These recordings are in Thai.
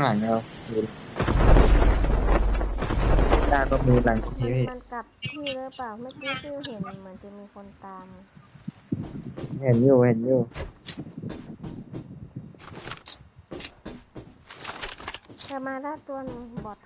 างหลังเราดูด้านก็มีหลังมันทีพี่มันกลับที่หรือเปล่าเมื่อกี้ฟิวเห็นเหมือนจะมีคนตามเห็นอยู่เห็นอยู่แต่มาได้ตัวหนึงบอด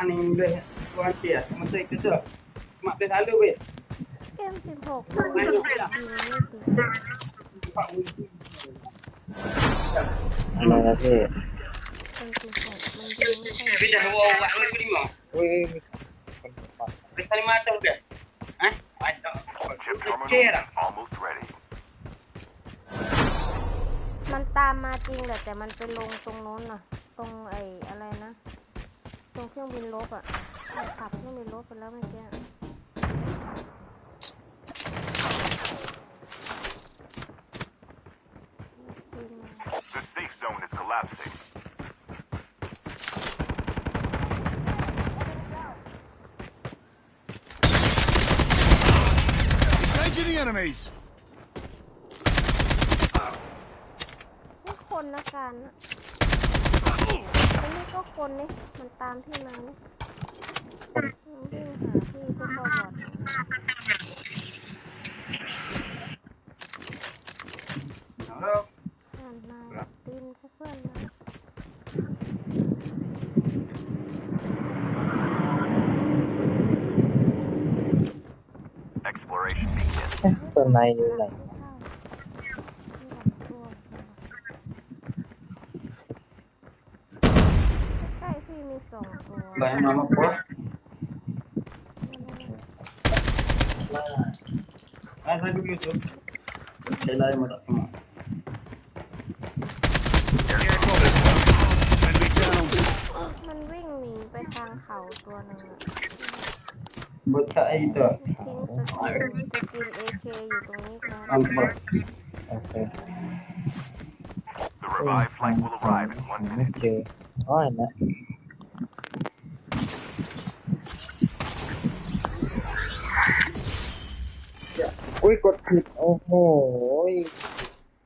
Semua semak ni boleh kau nanti ya. Masa itu tu. Semak boleh selalu weh. เกมสิบหกมันยิงไม่ติด Empat puluh. อะไรนะพี่เกมสิบหกมันยิงไม่ค่อย Tapi dah bawa awak dua puluh lima. อุ้ยมีคนปัด Boleh saling mata ke? Hah? Ada. Chip terminal Kecil dah. almost ready. มันตามมาจริงแหละแต่มันไปลงตรงโน้นน่ะ ตรงไอ้อะไรนะต รงเครื่องบินลบอะมันขับเครื่องบินลบไปแล้วเมื่อกี้บินมา The safe zone is collapsing. Engaging the enemies. นี่คนนะการนะ อันนี้ก็คนนี่มันตามที่มาเนี่มันวิ่งหาพี่ก็บอด Hello. อ่านมาตีนเพื่อนมา Exploration begins. เอ๊ะตัวในอยู่ไหน ใกล้พี่มีสอง ตัว Banyak nama apa? Ah, saya dulu tu. Saya lain mata sama. Enemy down. มันวิ่งหนีไปทางเขาตัวหนึ่งอะ Botak itu. ทิ้งสกินสกินเอเคอยู่ตรงนี้ครับ Nampak. โอเค The revived flight will arrive in one ไม่ minute. เจอ อุ้ยกดผิดโอ้โห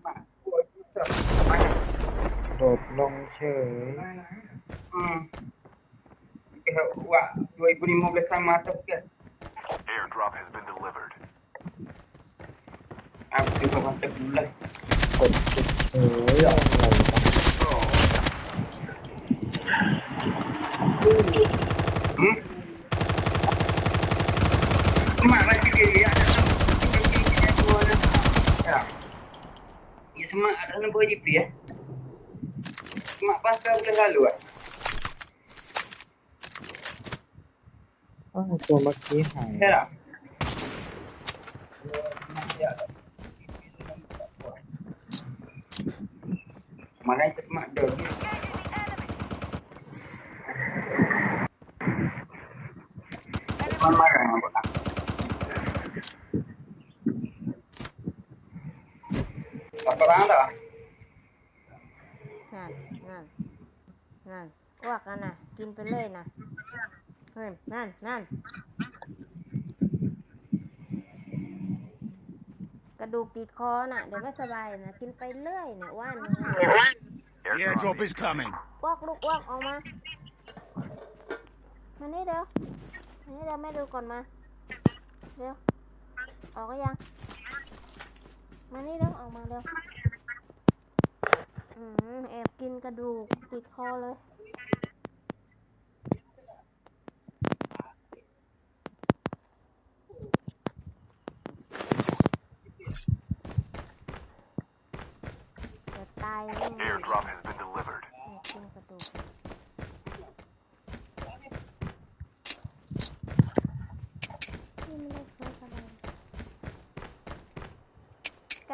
มาปวดจับโดดลงเฉยอืมว่าโดยบริมูลสมาสักเกิด Airdrop has been delivered อะคือประมาณจะดูเลยกดผิดเฉยอะอืมมาเลย semak dalam puluh GP ya. Cuma pasal bulan lalu ah. Ah, tu makin hai. Ya? Mana itu dog? Mana yang Apa orang dah? นั่นนั่นอ้วกแล้วนะกินไปเลยนะเฮ้ยนั่นนั่นกระดูกติดคอน่ะ เดี๋ยวไม่สบายนะกินไปเรื่อยเนี่ยว่านมึงอะ The airdrop is coming. อ้วกลูกอ้วกออกมามานี่เดี๋ยวมานี่เดี๋ยวแม่ดูก่อนมา เดี๋ยว ออกก็ยัง มานี่เดี๋ยวออกมาเดี๋ยวอืมแอบกินกระดูกติดคอเลยตายแล้วมึง Airdrop has been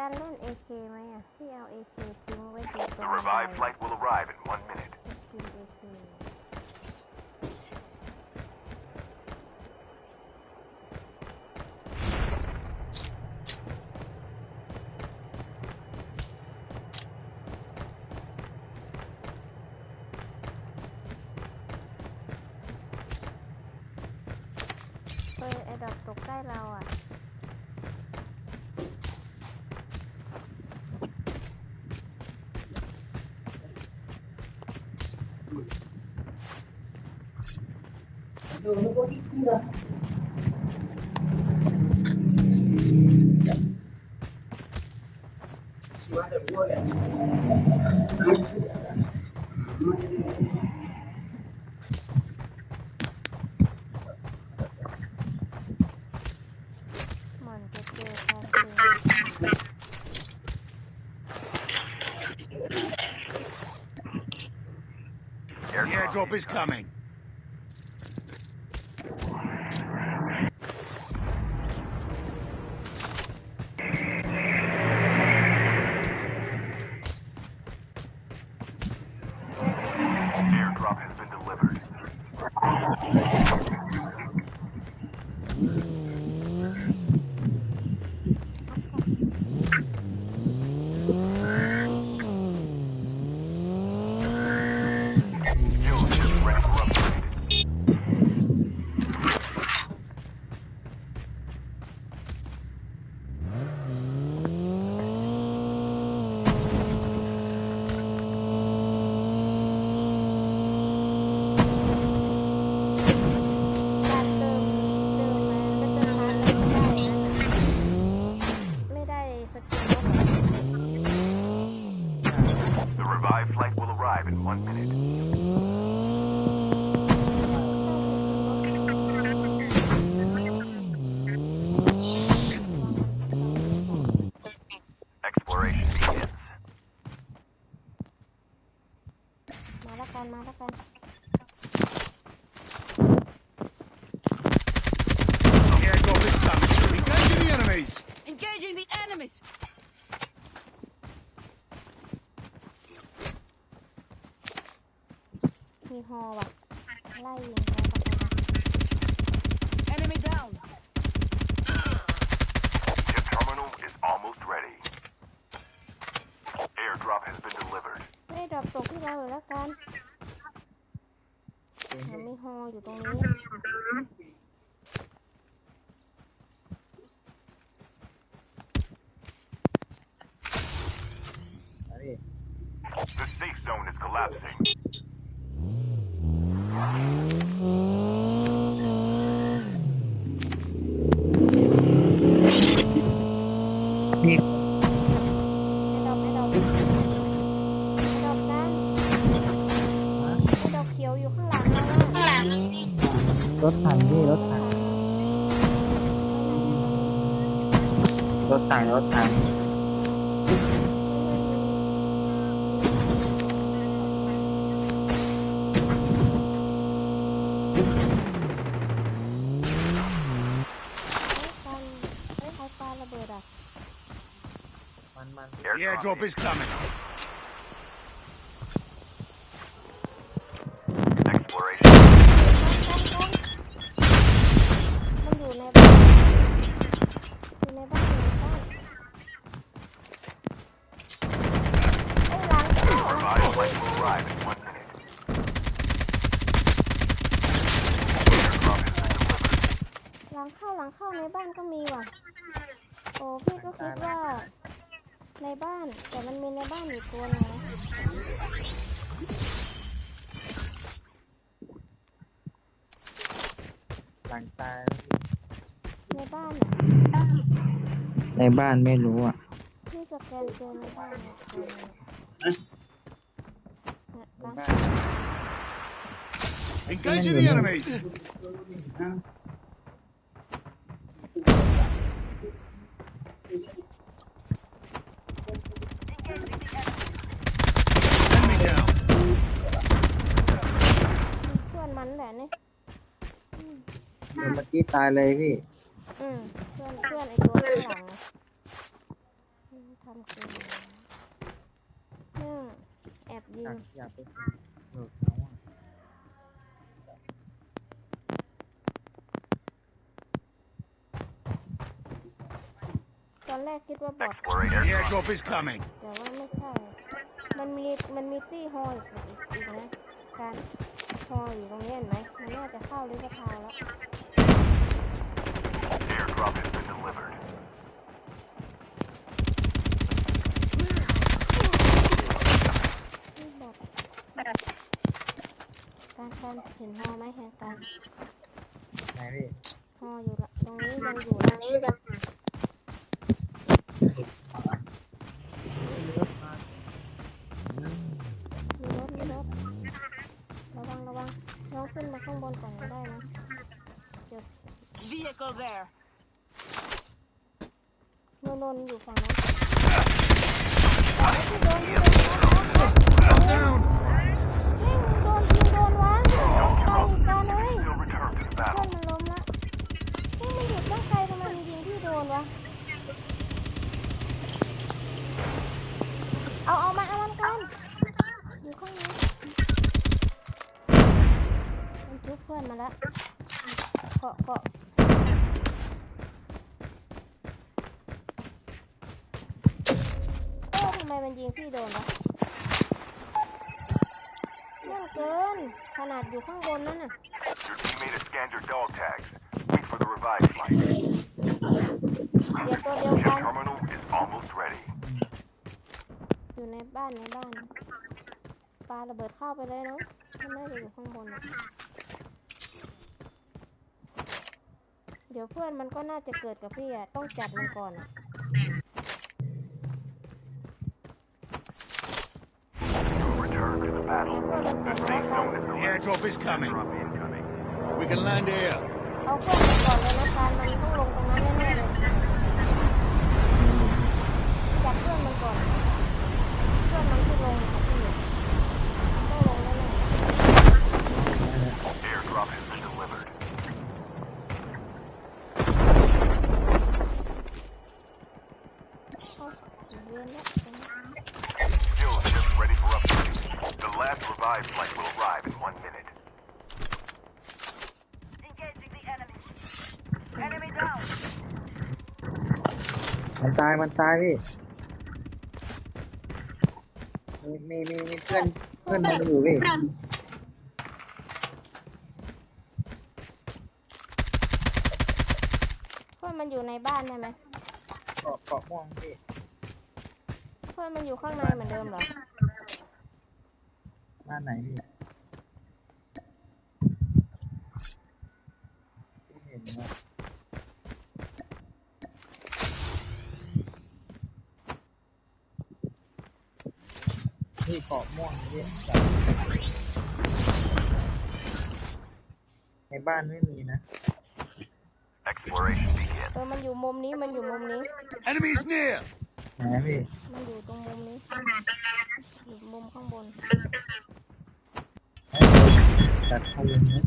การเล่น AK ไหมอ่ะ ที่เอา AK ทิ้งไว้อยู่ตรง The revived flight will arrive in one minute. กิน AK Đồ nó có thích chưa? Chị bán được mua đấy. The airdrop is coming. enemies! Engaging the enemies! Enemy down! The safe zone is collapsing. มัน The airdrop is coming. Exploration. มันอยู่ในบ้านอยู่ในบ้านอยู่ในบ้านเอ้ยหลังเข้าหลัง Revived flight will arrive in one minute. เข้าหลังเข้าในบ้านก็มีว่ะ โอ้พี่ก็คิดว่า ในบ้าน แต่มันมีในบ้านอยู่ตัว หนึงนะหลังตายในบ้านอะในบ้านไม่รู้อะพี่สแกนเจอในบ้านเนี่ยตัวหนึงเอ๊ะเนี่ยในนะบ้าน Engaging the enemies. อะ Enemy down. เพื่อน มันแหละนี่เมื่อกี้ตายเลยพี่อืมเพื่อนเพื่อนไอตัวข้างหลังอะอืมทำเกินเนี่ยแอบยิองยากอยากไปเบิกเขาอะตอนแรกคิดว่าบอท Exploration. The airdrop is coming. แต่ว่าไม่ใช่ มันมีมันมีตี้ฮอลอีกอีกอีกนะการฮ ออยู่ตรงนี้เห็นไหมมันน่าจะเข้าลิฟต์พาวแล้ว Airdrop has been delivered. นี่บอทการการเห็นฮอไหมเห็นการไหนพี่ ฮออยู่ละตรงนี้ยังอยู่ตรงนี้กันมี Vehicle there. โนนนอยู่ฝั่งนั้น Down. เฮ้ยโดนยิงโดนวะตายตายเลย You'll return to the เพื่อน battle. มันล้มละนี่มันอยู่ตั้งไกลทำไมมันยิงที่โดนวะ เอาเอามาเอามันกันอยู่ข้างนี้มันจุบเพื่อนมาแล้วเกาะเกาะโอ้ทำไมมันยิงพี่โดนวะเรื่องเกิน ขนาดอยู่ข้างบนนั่นน่ะ Your teammate has scanned your dog tags. Wait for the revive flight. เดี๋ยวตัวเดียวกั Your น terminal is almost ready. อยู่ในบ้านในบ้านปาระเบิดเข้าไปเลยเนาะมันน่าจะอยู่ข้างบนอะเดี๋ยวเพื่อนมันก็น่าจะเกิดกับพี่อะต้องจัดมันก่อนอะ รา zone is The delivered. airdrop is coming. Drop incoming. We can land here. เอาเพื่อนมันก่อนเลยนะการมันต้องลงตรงนั้นแน่ๆเลยจัดเพื่อนมันก่อนเพื่อนมันที่ลงกับพี่อะต้องลงแน่ๆ Airdrop has been delivered. เอาเวียนแล้วตรงนี้ Still just ready for upgrade. The last revive flight will arrive in one minute. Engaging the enemy. Enemy down. มันตายมันตายพี่มีมีมีมีเพื่อนเพื่อนมันอยู่พี่ เพื่อนมันอยู่ในบ้านใช่ไหมเกาะเกาะม่วงพี่ เพื่อนมันอยู่ข้างในเหมือนเดิมเหรอ บ้านไหนพี่ไม่เห็นว่าพี่เกาะม่วงพี่ในบ้านไม่มีนะ Exploration begins. เออมันอยู่มุมนี้มันอยู่มุมนี้ Enemies near. ไหนพี่มันอยู่ตรงมุมนี้อยู่มุมข้างบนัดเขาเลยนะ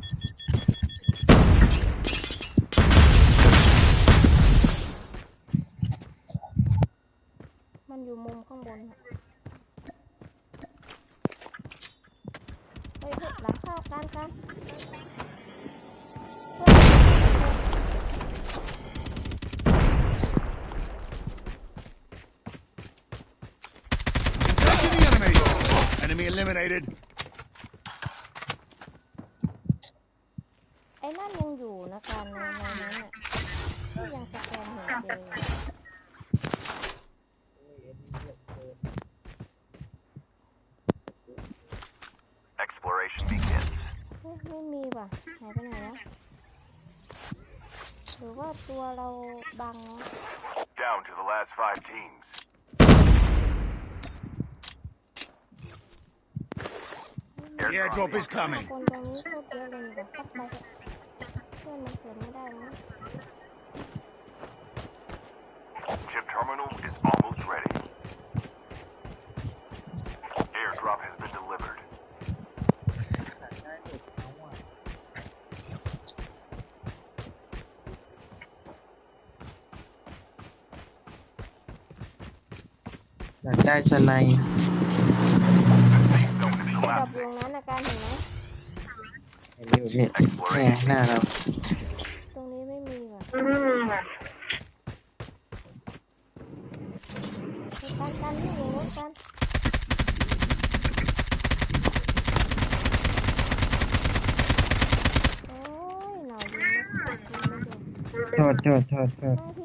มันอยู่มุมข้างบนน่ะเฮ้ยเฮ้ยหลังเข้าการการ Engaging the enemies. Enemy eliminated. ไอ้นั่น บ้านยังอยู่นะการในในนั้นอะก็ยังสแกนเห็นเจออยู่ Exploration begins. เฮ้ย ไม่มีว่ะหายไปไหนแล้วหรือว่าตัวเราบังวะ Down to the last five teams. The airdrop is coming. คนตรงนี้โคตรเยอะเลยแบบตักไปเถอะเพื่อนมันเกิดไม่ได้นะ Chip terminal is almost ready. Airdrop has been delivered. อยากได้ชนาย Zone is ดรอปอยู่ collapsing. ตรงนั้นอาการเห็นไหมเห็นอยู่พี่นี่ไงหน้าเราตรงนี้ไม่มีว่ะไปกันกันที่อยู่นู้นกันโอ้ยหน่อยยิงไม่ถูกยิงไม่ถูกโทษโทษโทษโทษ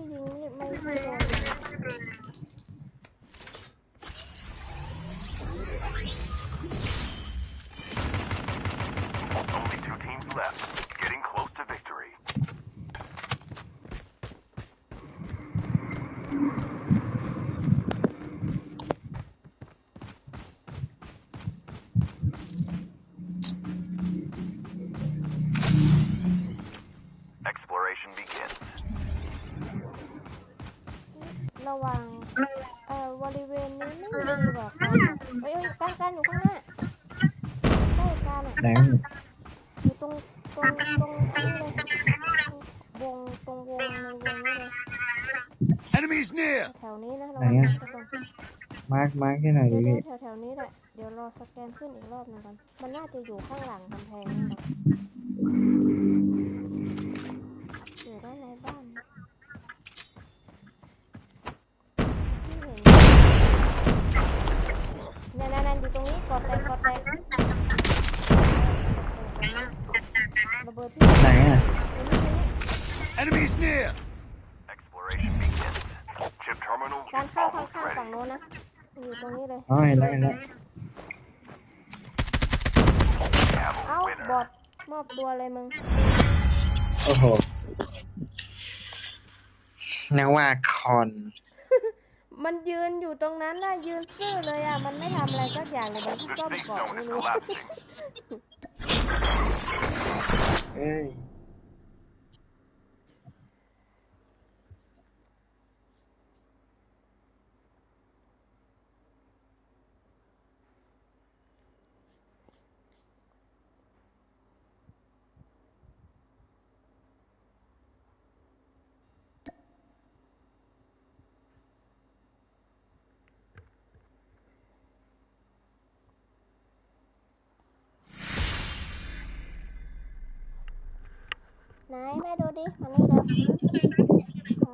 Enemies near. แถวนี้นะระวังนะทุกคนมาร์คมาร์คที่ไหนอยเดี๋ดิยวพี่แถวแถวๆนี้แหละ เดี๋ยวรอสแกนขึ้นอีกรอบหนึงก่อน มันน่าจะอยู่ข้างหลังกำแพงนี่แหละอยู่ด้านในบ้านนะที่เห็นนั่นนั่นนั่นอยู่ตรงนี้กดแตกกดแตกระเบิดพี่ไหนอะตรงนี้ตรงนี้ Enemies near. Exploration begins. Chip terminal การ is เข้าข้าง almost ๆฝั่ง ready. โน้นนะ อยู่ตรงนี้เลย อ๋อเห็นแล้วเห็นแล้วเอ้า Have a บอ winner. ดมอบตัวเลยมึง โอ้โหนึกว่าคอน มันยืนอยู่ตรงนั้นน่ะยืนซื่อเลยอะ มันไม่ทำอะไรสักอย่างเลยมัน The ซ่อม safe เกาะ zone ไม่ is รู้ collapsing. เอ้ย ไหนแม่ดูดิมานี่เร็ว